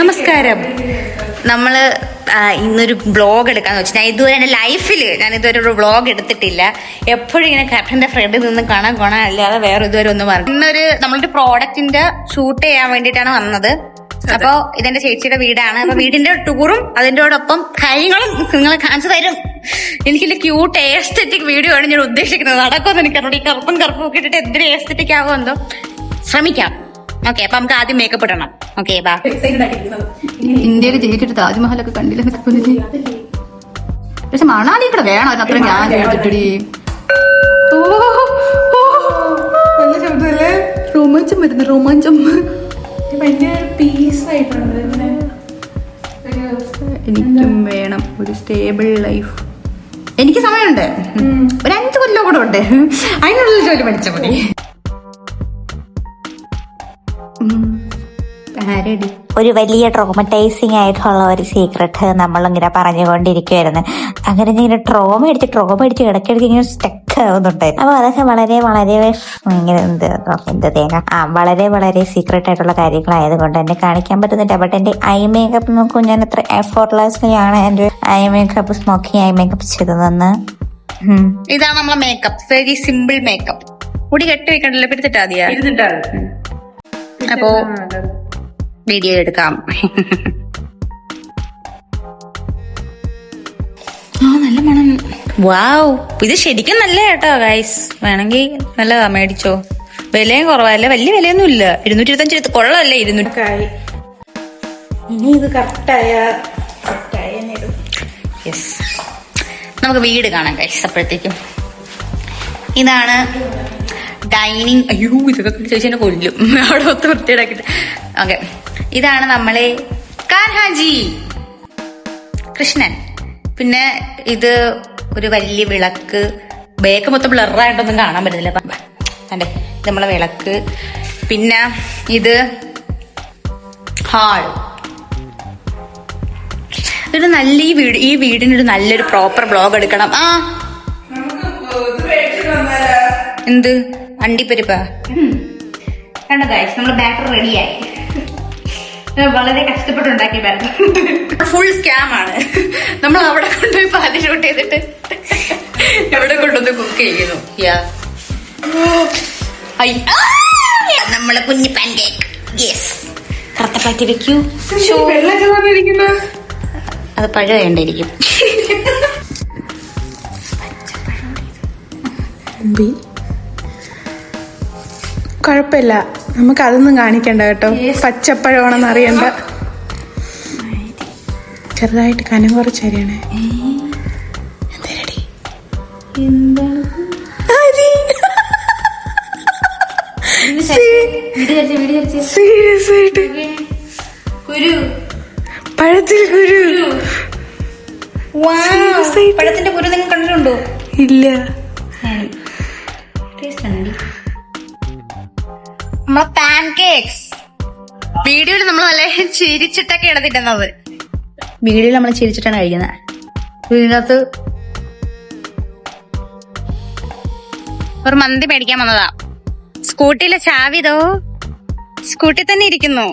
നമസ്കാരം. നമ്മൾ ഇന്നൊരു ബ്ലോഗ് എടുക്കാന്ന് വെച്ചാൽ ഞാൻ ഇതുവരെ എന്റെ ലൈഫിൽ ഞാൻ ഇതുവരെ ഒരു ബ്ലോഗ് എടുത്തിട്ടില്ല. എപ്പോഴും ഇങ്ങനെ ക്യാപ്റ്റന്റെ ഫ്രണ്ടിൽ നിന്ന് കാണാൻ കാണാൻ അല്ലാതെ വേറെ ഇതുവരെ ഒന്നും പറഞ്ഞു ഇന്നൊരു നമ്മളൊരു പ്രോഡക്റ്റിന്റെ ഷൂട്ട് ചെയ്യാൻ വേണ്ടിയിട്ടാണ് വന്നത്. അപ്പോൾ ഇതെന്റെ ചേച്ചിയുടെ വീടാണ്. അപ്പൊ വീടിന്റെ ടൂറും അതിന്റെയോടൊപ്പം കാര്യങ്ങളും നിങ്ങൾ കാണിച്ചു തരും. എനിക്കില്ല ക്യൂട്ട് ഏസ്തെറ്റിക് വീഡിയോ ആണ് ഞാൻ ഉദ്ദേശിക്കുന്നത്. നടക്കുമെന്ന് എനിക്കറിയാം ഈ കറുപ്പും കറുപ്പും ഒക്കെ ഇട്ടിട്ട് എന്തിനും എസ്തെറ്റിക് ആവുമെന്നോ ശ്രമിക്കാം. ഓക്കെ അപ്പൊ നമുക്ക് ആദ്യം മേക്കപ്പ് ഇടണം. ഓക്കെ ബാ ഇന്ത്യയിൽ ജയിച്ചിട്ട് താജ്മഹലൊക്കെ കണ്ടില്ല? പക്ഷെ മണാലി ഇവിടെ വേണം അതിന് അത്ര ഞാൻ നല്ല രോമാഞ്ചം വരുന്നു ഒരു എനിക്കും വേണം ഒരു സ്റ്റേബിൾ ലൈഫ് എനിക്ക് സമയമുണ്ട്. ഒരു അഞ്ചു കൊല്ലം കൂടെ ഉണ്ട്. അതിനുള്ള ജോലി പഠിച്ച മതി. ഒരു വലിയ ട്രോമറ്റൈസിങ് ആയിട്ടുള്ള ഒരു സീക്രട്ട് നമ്മളിങ്ങനെ പറഞ്ഞുകൊണ്ടിരിക്കുവായിരുന്നു. അങ്ങനെ ഇങ്ങനെ ട്രോമ അടിച്ച് ട്രോമ അടിച്ച് ഇടയ്ക്കിടയ്ക്ക് ഇങ്ങനെ സ്റ്റക്ക് ആവുന്നുണ്ടായിരുന്നു. അപ്പൊ അതൊക്കെ വളരെ വളരെ ഇങ്ങനെ എന്ത് എന്ത് തേങ്ങ? ആ വളരെ വളരെ സീക്രട്ട് ആയിട്ടുള്ള കാര്യങ്ങളായതുകൊണ്ട് എന്നെ കാണിക്കാൻ പറ്റുന്നില്ല. ബട്ട് എന്റെ ഐ മേക്കപ്പ് നോക്കൂ ഞാൻ എത്ര എഫോർട്ട്ലെസ്ലി ആണ് എന്റെ eye makeup smoking eye makeup ചെയ്തതെന്ന്. ഇതാണ് നമ്മളെ മേക്കപ്പ് വെരി സിമ്പിൾ മേക്കപ്പ് മുടി കെട്ടി വെക്കണ്ടല്ലോ പിടിച്ചിട്ടാ മതിയാ? അപ്പോ വീഡിയോ എടുക്കാം. ആ നല്ല മണം. വാവ്. ഇത് ശരിക്കും നല്ല കേട്ടോ ഗൈസ് വേണമെങ്കിൽ നല്ലതാ മേടിച്ചോ. വിലയും കുറവല്ല? വലിയ വിലയൊന്നും ഇല്ല ഇരുന്നൂറ്റി ഇരുപത്തഞ്ച് കൊള്ളല്ലേ ഇരുന്നൂറ്റി ഇനി ഇത് കറക്റ്റായ യെസ് നമുക്ക് വീട് കാണാം ഗൈസ് അപ്പോഴത്തേക്കും. ഇതാണ് ഡൈനിങ് അയ്യോ ഇതൊക്കെ ചോദിച്ചാൽ എന്നെ കൊല്ലും. അവിടെ ഒത്ത് വൃത്തിയിടാക്കിട്ട് ഓക്കെ. ഇതാണ് നമ്മളെ കാൻഹാജി. കൃഷ്ണൻ. പിന്നെ ഇത് ഒരു വലിയ വിളക്ക്. ബേക്ക് മൊത്തം ബ്ലറായിട്ടൊന്നും കാണാൻ പറ്റുന്നില്ല അതെ നമ്മളെ വിളക്ക്. പിന്നെ ഇത് ഹാൾ. ഒരു നല്ല ഈ വീട് ഈ വീടിനൊരു നല്ലൊരു പ്രോപ്പർ ബ്ലോഗ് എടുക്കണം. ആ. എന്ത്? അണ്ടിപ്പരിപ്പാ കണ്ടോ ഗൈസ് നമ്മൾ ബാറ്റർ റെഡിയായി വളരെ കഷ്ടപ്പെട്ടുണ്ടാക്കിയ ബാറ്റർ ഫുൾ സ്കാം ആണ്. നമ്മൾ അവിടെ കൊണ്ടുപോയി പാതി ഷൂട്ട് ചെയ്തിട്ട് എവിടെ കൊണ്ടുവന്ന് കുക്ക് ചെയ്യുന്നു? യാ! നമ്മളെ കുഞ്ഞു പാൻ കേക്ക് യെസ് കറുത്ത പാറ്റി വെക്കൂ അത് പഴ വേണ്ടിയിരിക്കും കുഴപ്പമില്ല. നമുക്ക് അതൊന്നും കാണിക്കണ്ട കേട്ടോ. പച്ചപ്പഴമാണെന്ന് അറിയണ്ട ചെറുതായിട്ട് കനം കുറച്ച് അരിയണേ. Serious ആയിട്ട്. കുരു. പഴത്തിൽ കുരു. പഴത്തിന്റെ കുരു നിങ്ങൾ കണ്ടിട്ടുണ്ടോ? ഇല്ല. നമ്മളെ പാൻ വീഡിയോയിൽ നമ്മൾ നല്ല ചിരിച്ചിട്ടൊക്കെ തിന്നുന്നത് വീഡിയോയിൽ നമ്മൾ ചിരിച്ചിട്ടാണ് കഴിക്കുന്നത് ഇതിനകത്ത് ഒരു മന്തി മേടിക്കാൻ വന്നതാ. സ്കൂട്ടിയിലെ ചാവിതോ സ്കൂട്ടി തന്നെ ഇരിക്കുന്നു.